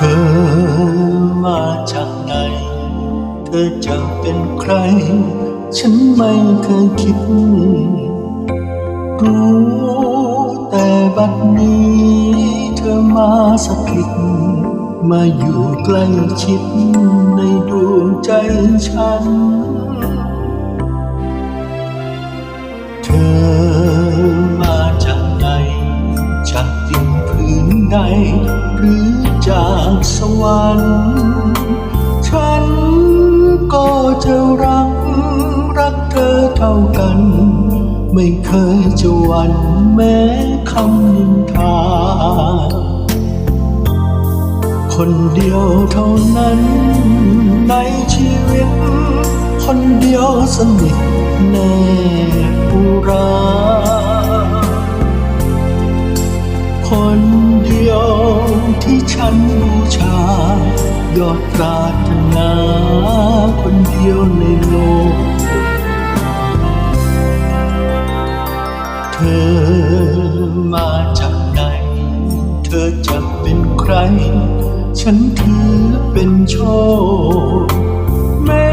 เธอมาจากไหน เธอจะเป็นใคร ฉันไม่เคยคิด รู้แต่บัดนี้ เธอมาสถิตมาอยู่ใกล้ชิดในดวงใจฉัน เธอมาจากไหน จากดินพื้นใดหรือากสวรรค์ ฉันก็จะรัก รักเธอเท่ากัน ไม่เคยจะหวั่นแม้คำนินทา คนเดียวเท่านั้นในชีวิต คนเดียวสนิทแน่อุราคนเดียวที่ฉัน ยอดปรารถนาคนเดียวในโลก เธอมาจากไหน เธอจะเป็นใคร ฉันถือเป็นโชค แม้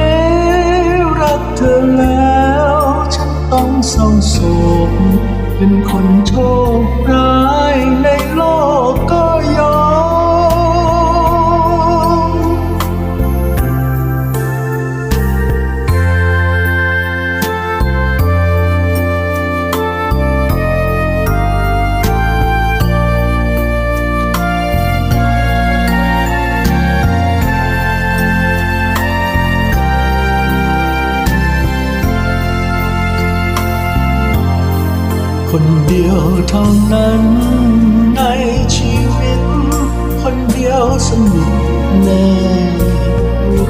รักเธอแล้ว ฉันต้องเศร้าโศกเป็นคนโชคร้าย คนเดียวเท่านั้น ในชีวิต คนเดียวสนิทแน่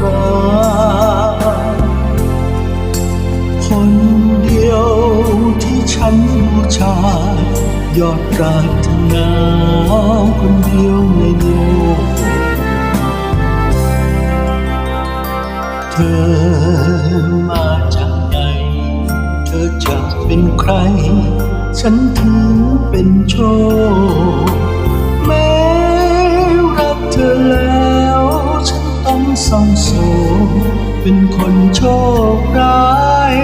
รักคนเดียวที่ฉันบูชายอดปรารถนาคนเดียวในโลกเธอมาจากไหนเธอจะเป็นใคร ฉันถือเป็นโชค แม้รักเธอแล้ว ฉันต้องส่องโศกเป็นคนโชคร้าย